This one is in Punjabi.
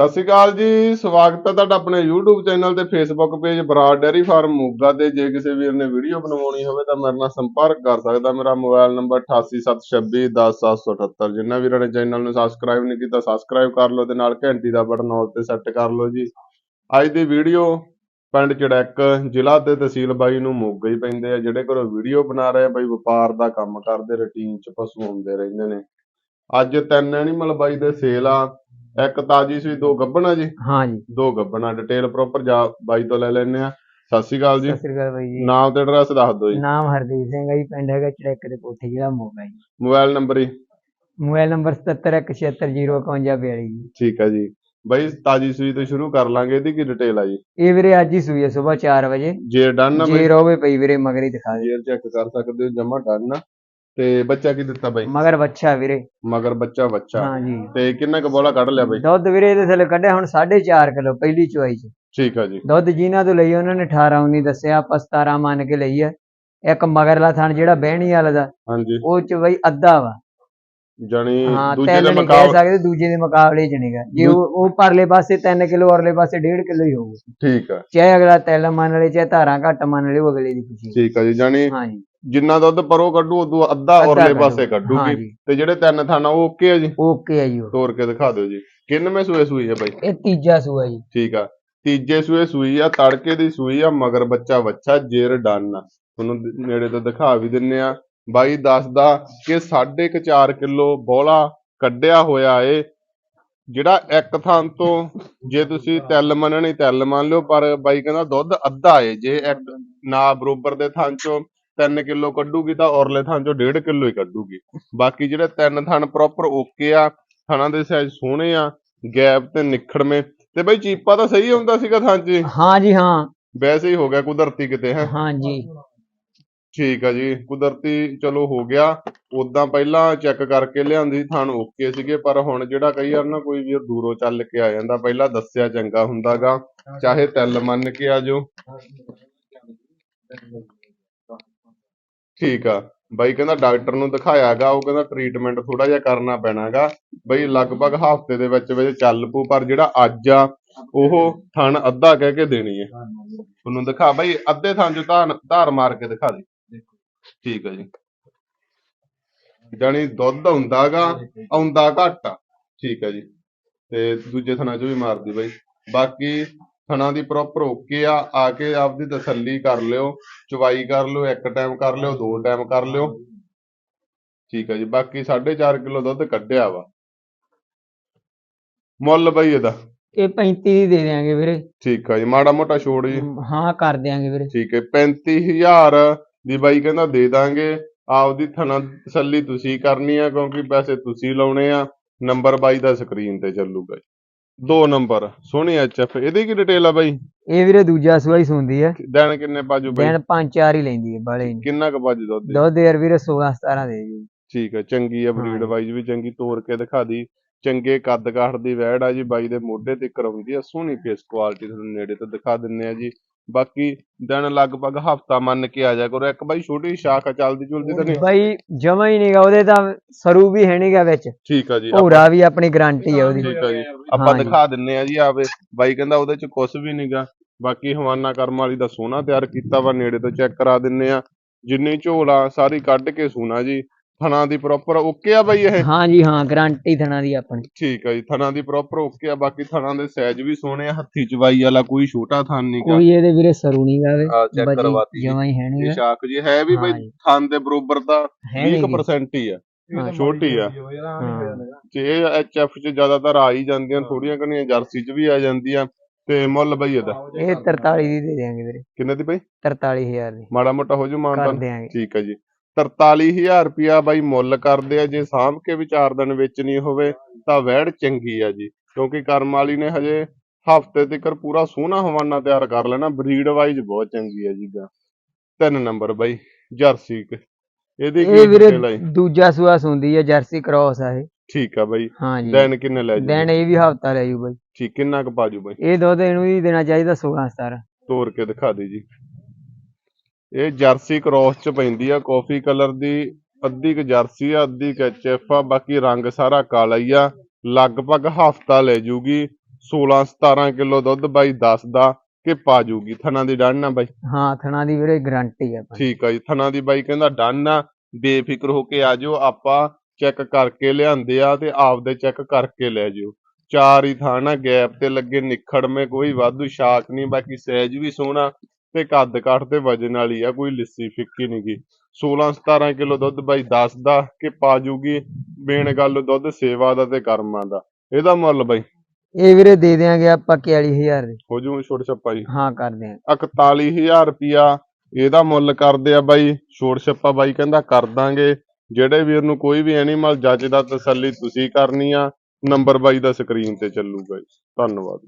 ਸਤਿ ਸ਼੍ਰੀ ਅਕਾਲ ਜੀ, ਸਵਾਗਤ ਹੈ ਤੁਹਾਡਾ ਆਪਣੇ YouTube ਚੈਨਲ ਤੇ Facebook page Brar dairy farm Moga ਤੇ। ਜੇ ਕਿਸੇ ਵੀਰ ਨੇ ਵੀਡੀਓ ਬਣਵਾਉਣੀ ਹੋਵੇ ਤਾਂ ਮੇਰੇ ਨਾਲ ਸੰਪਰਕ ਕਰ ਸਕਦਾ। ਮੇਰਾ ਮੋਬਾਈਲ ਨੰਬਰ 8876210778 ਜਿਨ੍ਹਾਂ ਵੀਰਾਂ ਨੇ ਚੈਨਲ ਨੂੰ ਸਬਸਕ੍ਰਾਈਬ ਨਹੀਂ ਕੀਤਾ ਸਬਸਕ੍ਰਾਈਬ ਕਰ ਲਓ ਤੇ ਨਾਲ ਘੰਟੀ ਦਾ ਬਟਨ ਆਲ ਤੇ ਸੈੱਟ ਕਰ ਲਓ ਜੀ। ਅੱਜ ਦੀ ਵੀਡੀਓ ਪਿੰਡ ਚੜੈਕ ਜ਼ਿਲ੍ਹਾ ਤੇ ਤਹਿਸੀਲ ਬਾਈ ਨੂੰ ਮੋਗਾ ਹੀ ਪੈਂਦੇ ਆ, ਜਿਹੜੇ ਘਰੋਂ ਵੀਡੀਓ ਬਣਾ ਰਹੇ ਆ, ਬਾਈ ਵਪਾਰ ਦਾ ਕੰਮ ਕਰਦੇ ਰੁਟੀਨ ਚ ਪਸ਼ੂ ਹੁੰਦੇ ਰਹਿੰਦੇ ਨੇ। ਅੱਜ ਤਿੰਨ ਐਨੀਮਲ ਬਾਈ ਦੇ ਸੇਲ ਆ। ਇੱਕ ਤਾਜੀ ਸੂਈ ਦੋ ਗੱਭਣਾ ਜੀ। ਹਾਂ ਜੀ। ਦੋ ਗੱਭਣਾ ਡਿਟੇਲ ਪ੍ਰੋਪਰ ਜਾ ਬਾਈ ਤੋਂ ਲੈ ਲੈਣੇ ਆ। ਸਤਿ ਸ਼੍ਰੀ ਅਕਾਲ ਜੀ। ਸਤਿ ਸ੍ਰੀ ਅਕਾਲ ਬਾਈ ਜੀ। ਨਾਮ ਤੇ ਐਡਰੈਸ ਦੱਸ ਦਿਓ ਜੀ। ਨਾਮ ਹਰਦੀਪ ਸਿੰਘ ਹੈ ਜੀ ਪਿੰਡ ਹੈਗਾ ਚੜੈਕ ਦੇ ਕੋਠੇ ਜ਼ਿਲ੍ਹਾ ਮੋਗਾ ਜੀ। ਮੋਬਾਈਲ ਨੰਬਰ ਹੀ ਮੋਬਾਈਲ ਨੰਬਰ 7716705152 ਜੀ। ਠੀਕ ਹੈ ਜੀ। ਬਾਈ ਤਾਜੀ ਸੂਈ ਤੋਂ ਸ਼ੁਰੂ ਕਰ ਲਾਂਗੇ। ਇਹਦੀ ਕੀ ਡਿਟੇਲ ਆ ਜੀ? ਇਹ ਵੀਰੇ ਅੱਜ ਹੀ ਸੂਈ ਹੈ ਸਵੇਰ 4 ਵਜੇ। ਜੇ ਡਨ ਨਾ ਜੇ ਰੋਵੇ ਪਈ ਵੀਰੇ ਮਗਰ ਹੀ ਦਿਖਾ ਦੇ ਚੈੱਕ ਕਰ ਸਕਦੇ ਹੋ ਜਮਾ ਡਨ ਤੇ ਬੱਚਾ ਕੀ ਦਿੱਤਾ ਬਾਈ? ਮਗਰ ਬੱਚਾ ਵੀਰੇ। ਮਗਰ ਬੱਚਾ ਬੱਚਾ। ਹਾਂ ਜੀ ਤੇ ਕਿੰਨਾ ਕੁ ਬੋਲਾ ਕੱਢ ਲਿਆ ਬਾਈ? ਦੁੱਧ ਵੀਰੇ ਇਹਦੇ ਥੱਲੇ ਕੱਢਿਆ ਹੁਣ 4.5 ਕਿਲੋ ਪਹਿਲੀ ਚੁਆਈ ਚ। ਠੀਕ ਆ ਜੀ। ਦੁੱਧ ਜਿਨ੍ਹਾਂ ਤੋਂ ਲਈ ਉਹਨਾਂ ਨੇ 18 19 ਦੱਸਿਆ ਆਪਾਂ 17 ਮੰਨ ਕੇ ਲਈ ਹੈ ਇੱਕ ਮਗਰਲਾ ਥਣ ਜਿਹੜਾ ਬਹਿਣੀ ਵਾਲਾ ਦਾ ਹਾਂਜੀ। ਉਹ ਚ ਬਈ ਅੱਧਾ ਵਾ। ਜਾਨੀ ਹਾਂ ਦੂਜੇ ਦੇ ਮੁਕਾਬਲੇ ਸਕਦੇ ਦੂਜੇ ਦੇ ਮੁਕਾਬਲੇ ਚ ਨਹੀਂਗਾ ਜੇ ਉਹ ਉਹ ਪਰਲੇ ਪਾਸੇ 3 ਕਿਲੋ ਔਰਲੇ ਪਾਸੇ 1.5 ਕਿਲੋ ਹੀ ਹੋਊ। ਠੀਕ ਆ। ਚਾਹੇ ਅਗਲਾ ਤਿਲ ਮੰਨ ਲਏ ਚਾਹੇ ਧਾਰਾਂ ਘੱਟ ਮੰਨ ਲਏ ਉਹ ਅਗਲੇ ਦੀ ਖੁਸ਼ੀ। ਠੀਕ ਆ ਜੀ ਜਾਨੀ ਹਾਂਜੀ। ਜਿੰਨਾ ਦੁੱਧ ਪਰੋਂ ਕੱਢੂ ਉਦੋਂ ਅੱਧਾ ਔਰਲੇ ਕੱਢੂ। ਪਾਸੇ ਕੱਢੂਗੀ। ਹਾਂਜੀ। ਤੇ ਜਿਹੜੇ ਤਿੰਨ ਥਾਣਾ ਉਹ ਓਕੇ ਆ ਜੀ? ਓਕੇ ਆ ਜੀ। ਉਹ ਤੋੜ ਕੇ ਦਿਖਾ ਦਿਓ ਜੀ। ਕਿੰਨਵੇਂ ਸੂਏ ਸੂਈ ਹੈ ਬਾਈ? ਇਹ ਤੀਜਾ ਸੂਆ ਜੀ। ਠੀਕ ਆ। ਤੀਜੇ ਸੂਏ ਸੂਈ ਆ ਤੜਕੇ ਦੀ ਸੂਈ ਆ ਮਗਰ ਬੱਚਾ ਵੱਛਾ ਜੇਰ ਡਨ ਆ। ਤੁਹਾਨੂੰ ਦ- ਨੇੜੇ ਤੋਂ ਦਿਖਾ ਵੀ ਦਿੰਨੇ ਆ। ਬਾਈ ਦੱਸਦਾ ਕਿ 4.5 ਕਿਲੋ ਬੋਲਾ ਕੱਢਿਆ ਹੋਇਆ ਏ। ਜਿਹੜਾ ਇੱਕ ਥਾਂ ਤੋਂ ਜੇ ਤੁਸੀਂ ਤਿਲ ਮੰਨਣੀ ਤਿਲ ਮੰਨ ਲਿਓ ਪਰ ਬਾਈ ਕਹਿੰਦਾ ਦੁੱਧ ਅੱਧਾ ਏ। ਜੇ ਇੱਕ ਨਾ ਬਰੋਬਰ ਦੇ ਥਾਂ ਚੋਂ 3 ਕਿਲੋ ਕੱਢੂਗੀ ਤਾਂ ਔਰਲੇ ਥਾਂ ਚੋਂ 1.5 ਕਿਲੋ ਹੀ ਕੱਢੂਗੀ। ਬਾਕੀ ਜਿਹੜੇ ਤਿੰਨ ਥਣ ਪ੍ਰੋਪਰ ਓਕੇ ਆ ਥਣਾਂ ਦੇ ਸਾਈਜ਼ ਸੋਹਣੇ ਆ ਗੈਪ ਤੇ ਨਿਖੜਵੇਂ ਤੇ ਬਈ ਚੀਪਾ ਤਾਂ ਸਹੀ ਹੁੰਦਾ ਸੀਗਾ ਥਾਂ 'ਚ। ਹਾਂ ਜੀ ਹਾਂ। ਵੈਸੇ ਹੀ ਹੋ ਗਿਆ ਕੁਦਰਤੀ ਕਿਤੇ ਹੈ। ਹਾਂ ਜੀ। ਠੀਕ ਆ ਜੀ ਕੁਦਰਤੀ ਚਲੋ ਹੋ ਗਿਆ। ਉਦਾਂ ਪਹਿਲਾਂ ਚੈੱਕ ਕਰਕੇ ਲਿਆਂਦੀ ਥਣ ਓਕੇ ਸੀਗੇ ਪਰ ਹੁਣ ਜਿਹੜਾ ਕਈ ਵਾਰ ਨਾ ਕੋਈ ਵੀਰ ਦੂਰੋਂ ਚੱਲ ਕੇ ਆ ਜਾਂਦਾ ਪਹਿਲਾਂ ਦੱਸਿਆ ਚੰਗਾ ਹੁੰਦਾਗਾ। ਚਾਹੇ ਤਿਲ ਮੰਨ ਕੇ ਆ ਜਾਓ। ਠੀਕ ਆ। ਬਾਈ ਕਹਿੰਦਾ ਡਾਕਟਰ ਨੂੰ ਦਿਖਾਇਆਗਾ ਉਹ ਕਹਿੰਦਾ ਟ੍ਰੀਟਮੈਂਟ ਥੋੜਾ ਜਿਹਾ ਕਰਨਾ ਪੈਣਾਗਾ ਬਈ ਲਗਭਗ ਹਫ਼ਤੇ ਦੇ ਵਿੱਚ ਵਿੱਚ ਚੱਲ ਪੂ ਪਰ ਜਿਹੜਾ ਅੱਜ ਆ, ਉਹ ਥਣ ਅੱਧਾ ਕਹਿ ਕੇ ਦੇਣੀ ਹੈ ਤੁਹਾਨੂੰ ਦਿਖਾ, ਬਾਈ ਅੱਧੇ ਥਣ ਚ ਧਾਰ ਧਾਰ ਮਾਰ ਕੇ ਦਿਖਾ ਦੇ। ਠੀਕ ਹੈ ਜੀ। ਜਾਣੀ ਦੁੱਧ ਹੁੰਦਾਗਾ ਆਉਂਦਾ ਘੱਟ ਆ। ਠੀਕ ਹੈ ਜੀ। ਤੇ ਦੂਜੇ ਥਣਾ ਚ ਵੀ ਮਾਰਦੀ ਬਾਈ। ਬਾਕੀ ਥਣਾ ਦੀ ਪ੍ਰੋਪਰ ਓਕੇ ਆ ਆ ਕੇ ਆਪਦੀ ਤਸੱਲੀ ਕਰ ਲਿਓ ਚਵਾਈ ਕਰ ਲਿਓ ਇੱਕ ਟਾਈਮ ਕਰ ਲਿਓ ਦੋ ਟਾਈਮ ਕਰ ਲਿਓ। ਠੀਕ ਹੈ ਜੀ ਬਾਕੀ 4.5 ਕਿਲੋ ਦੁੱਧ ਕੱਢਿਆ ਵਾ। ਮੁੱਲ ਬਈ ਇਹਦਾ। ਇਹ 35 ਦੀ ਦੇ ਦਿਆਂਗੇ ਵੀਰੇ। ਠੀਕ ਆ ਜੀ ਮਾੜਾ ਮੋਟਾ ਛੋੜ ਜੀ। ਹਾਂ ਕਰ ਦਿਆਂਗੇ ਵੀਰੇ। ਠੀਕ ਹੈ 35000 ਦੀ ਬਾਈ ਕਹਿੰਦਾ ਦੇ ਦਾਂਗੇ। ਆਪਦੀ ਥਣਾ ਤਸੱਲੀ ਤੁਸੀਂ ਕਰਨੀ ਆ ਕਿਉਂਕਿ ਪੈਸੇ ਤੁਸੀਂ ਲਾਉਣੇ ਆ। ਨੰਬਰ ਬਾਈ ਦਾ ਸਕਰੀਨ ਤੇ ਚੱਲੂਗਾ ਦੋ ਨੰਬਰ ਸੋਹਣੀ ਐਚਐਫ ਇਹਦੀ ਕੀ ਡਿਟੇਲ ਆ ਬਾਈ? ਇਹ ਵੀਰੇ ਦੂਜਾ ਸੂਆ ਹੀ ਸੁੰਦੀ ਹੈ ਦਿਨ ਕਿੰਨੇ ਪਾਜੂ ਬਾਈ? ਦਿਨ ਪੰਜ ਚਾਰ ਹੀ ਲੈਂਦੀ ਹੈ ਬਾਲੇ ਨਹੀਂ। ਕਿੰਨਾ ਕੁ ਪਾਜੂ ਦੁੱਧ ਦੁੱਧ ਯਾਰ ਵੀਰੇ 16 17 ਦੇ ਜੀ। ਠੀਕ ਹੈ ਚੰਗੀ ਆ ਬਰੀਡ। ਵਾਈਜ਼ ਵੀ ਚੰਗੀ ਤੋੜ ਕੇ ਦਿਖਾ ਦੀ। ਚੰਗੇ ਕੱਦ ਕਾਠ ਦੀ ਵੈੜ ਆ ਜੀ ਬਾਈ ਦੇ ਮੋਢੇ ਤੇ ਕਰਾਉਂਦੀ ਆ ਸੋਹਣੀ ਫੇਸ ਕੁਆਲਿਟੀ ਤੁਹਾਨੂੰ ਨੇੜੇ ਤੋਂ ਦਿਖਾ ਦਿੰਨੇ ਆ ਜੀ। ਬਾਕੀ ਦਿਨ ਲਗਭਗ ਹਫਤਾ ਮੰਨ ਕੇ ਆ ਜਾ ਕਰੋ। ਇੱਕ ਬਾਈ ਛੋਟੀ ਸ਼ਾਖ ਆ ਚੱਲਦੀ ਚੁਲਦੀ ਤਾਂ ਨਹੀਂ। ਬਾਈ ਜਮਾ ਹੀ ਨਹੀਂਗਾ ਉਹਦੇ ਤਾਂ ਸਰੂ ਵੀ ਹੈ ਨਹੀਂਗਾ ਵਿੱਚ। ਠੀਕ ਆ ਜੀ ਭੋਰਾ ਵੀ ਆਪਣੀ ਗਾਰੰਟੀ ਹੈ ਉਹਦੀ। ਠੀਕ ਆ ਜੀ। ਆਪਾਂ। ਦਿਖਾ ਦਿੰਨੇ ਆ ਜੀ ਆਵੇ ਬਾਈ ਕਹਿੰਦਾ ਉਹਦੇ ਚ ਕੁਝ ਵੀ ਨਹੀਂਗਾ ਬਾਕੀ ਹਵਾਨਾ ਕਰਮ ਵਾਲੀ ਦਾ ਸੋਨਾ ਤਿਆਰ ਕੀਤਾ ਵਾ ਨੇੜੇ ਤੋਂ ਚੈੱਕ ਕਰਾ ਦਿੰਨੇ ਆ। ਜਿੰਨੀ ਝੋਲਾ ਸਾਰੀ ਕੱਢ ਕੇ ਸੋਨਾ ਜੀ। ਥਣਾ ਦੀ ਪ੍ਰੋਪਰ ਓਕੇ ਆ ਬਾਈ ਇਹ? ਹਾਂ ਜੀ ਹਾਂ ਗਾਰੰਟੀ ਥਣਾ ਦੀ ਆਪਣੀ ਠੀਕ ਆ ਜੀ ਥਣਾ ਦੀ ਪ੍ਰੋਪਰ ਓਕੇ ਆ ਬਾਕੀ ਥਣਾ ਦੇ ਸਾਈਜ਼ ਵੀ ਸੋਹਣੇ ਆ ਹੱਥੀ ਚਵਾਈ ਵਾਲਾ ਕੋਈ ਛੋਟਾ ਥਣ ਨਹੀਂਗਾ ਕੋਈ ਇਹਦੇ ਵੀਰੇ ਸਰੂ ਨਹੀਂ ਗਾਵੇ ਆ ਚੈੱਕ ਕਰਵਾਤੀ ਜੀ। ਜਮਾ ਹੀ ਹੈ ਇਹ ਨਹੀਂਗਾ ਸ਼ਾਖ ਜੀ ਹੈ ਵੀ ਬਈ। ਥਣ ਦੇ ਬਰੋਬਰ ਗੀ। 20% ਹੀ ਆ। ਛੋਟੀ ਆ। ਤੇ ਇਹ ਐਚਐਫ ਚ ਜ਼ਿਆਦਾਤਰ ਆ ਹੀ ਜਾਂਦੀਆਂ ਥੋੜੀਆਂ ਘਣੀਆਂ ਜਰਸੀ ਚ ਵੀ ਆ ਜਾਂਦੀਆਂ ਤੇ ਮੁੱਲ ਬਈ ਇਹਦਾ। ਇਹ 43 ਦੀ ਦੇ ਦਿਆਂਗੇ ਵੀਰੇ। ਕਿੰਨੇ ਦੀ ਬਈ? 43000 ਦੀ। ਮਾੜਾ ਮੋਟਾ ਹੋ ਜੂ ਮਾਨਤਾਨ ਠੀਕ ਹੈ ਜੀ। 43000 ਰੁਪਿਆ ਬਾਈ ਮੁੱਲ ਕਰਦੇ ਆ ਜੇ ਸਾਂਭ ਕੇ ਵੀ 4 ਦਿਨ ਵੇਚਣੀ ਹੋਵੇ ਤਾਂ ਵੈੜ ਚੰਗੀ ਆ ਜੀ ਕਿਉਂਕਿ ਕਰਮ ਵਾਲੀ ਨੇ ਹਜੇ ਹਫ਼ਤੇ ਤੱਕ ਪੂਰਾ ਸੋਹਣਾ ਹਵਾਨਾ ਤਿਆਰ ਕਰ ਲੈਣਾ ਬਰੀਡ ਵਾਈਜ਼ ਬਹੁਤ ਚੰਗੀ ਆ ਜੀ ਗਾ। ਤਿੰਨ ਨੰਬਰ ਬਾਈ ਜਰਸੀ ਕ। ਇਹਦੀ ਇਹ ਕੀ ਵੀਰੇ ਡਿਟੇਲ ਆ ਜੀ? ਦੂਜਾ ਸੂਆ ਸੁੰਦੀ ਹੈ ਜਰਸੀ ਕ੍ਰੋਸ ਆ ਇਹ। ਠੀਕ ਆ ਬਾਈ। ਹਾਂ ਜੀ। ਦਿਨ ਕਿੰਨੇ ਲੈ ਜੀ ਦਿਨ ਇਹ ਵੀ ਹਫਤਾ ਲੈ ਜੂ ਬਾਈ। ਠੀਕ ਕਿੰਨਾ ਕੁ ਪਾਜੂ ਬਾਈ? ਇਹ ਦੁੱਧ ਇਹਨੂੰ ਵੀ ਦੇਣਾ ਚਾਹੀਦਾ 16 17 ਤੋੜ ਕੇ ਦਿਖਾ ਦੇ ਜੀ। ਇਹ ਜਰਸੀ ਕ੍ਰੋਸ ਚ ਪੈਂਦੀ ਆ ਕਾਫੀ ਕਲਰ ਦੀ ਅੱਧੀ ਕ ਜਰਸੀ ਆ ਅੱਧੀ ਕ ਐਚਐਫ ਆ ਬਾਕੀ ਰੰਗ ਸਾਰਾ ਕਾਲਾ ਹੀ ਆ। ਲਗਭਗ ਹਫਤਾ ਲੈ ਜੂਗੀ 16 17 ਕਿਲੋ ਦੁੱਧ ਬਾਈ ਦੱਸਦਾ ਕਿ ਪਾ ਜੂਗੀ। ਥਣਾ ਦੀ ਡਨ ਆ ਬਾਈ? ਹਾਂ ਥਣਾ ਦੀ ਵੀਰੇ ਗਾਰੰਟੀ ਆ ਠੀਕ ਆ ਜੀ ਥਣਾ ਦੀ ਬਾਈ ਕਹਿੰਦਾ ਡਨ ਆ। ਬੇਫਿਕਰ ਹੋ ਕੇ ਆ ਜਿਓ ਆਪਾਂ ਚੈੱਕ ਕਰਕੇ ਲਿਆਂਦੇ ਆ ਤੇ ਆਪਦੇ ਚੈੱਕ ਕਰਕੇ ਲੈ ਜਿਓ। ਚਾਰ ਹੀ ਥਾਂ ਨਾ ਗੈਪ ਤੇ ਲੱਗੇ ਨਿਖੜਵੇਂ ਕੋਈ ਵਾਧੂ ਸ਼ਾਕ ਨਹੀਂ ਬਾਕੀ ਸਾਈਜ਼ ਵੀ ਸੋਹਣਾ। ਤੇ ਕੱਦ ਕਾਠ ਤੇ ਵਜਨ ਵਾਲੀ ਆ ਕੋਈ ਲਿੱਸੀ ਫਿੱਕੀ ਨੀ ਗੀ। 16 17 ਕਿਲੋ ਦੁੱਧ ਬਾਈ ਦੱਸਦਾ ਕਿ ਪਾ ਜੂਗੀ ਮੇਨ ਗੱਲ ਦੁੱਧ ਸੇਵਾ ਦਾ ਤੇ ਕਰਮਾਂ ਦਾ। ਇਹਦਾ ਮੁੱਲ ਬਾਈ? ਇਹ ਵੀਰੇ ਦੇ ਦਿਆਂਗੇ ਆਪਾਂ 41000 ਦੇ। ਹੋ ਜੂ ਛੋਟ ਛੱਪਾ ਜੀ। ਹਾਂ ਕਰਦੇ ਆਂ 41000 ਰੁਪਿਆ ਇਹਦਾ ਮੁੱਲ ਕਰਦੇ ਆ ਬਾਈ। ਛੋਟ ਛੱਪਾ ਬਾਈ ਕਹਿੰਦਾ ਕਰ ਦਾਂਗੇ। ਜਿਹੜੇ ਵੀਰ ਨੂੰ ਕੋਈ ਵੀ ਐਨੀਮਲ ਜੱਜ ਦਾ ਤਸੱਲੀ ਤੁਸੀਂ ਕਰਨੀ ਆ ਨੰਬਰ ਬਾਈ ਦਾ ਸਕਰੀਨ ਤੇ ਚੱਲੂਗਾ ਜੀ। ਧੰਨਵਾਦ।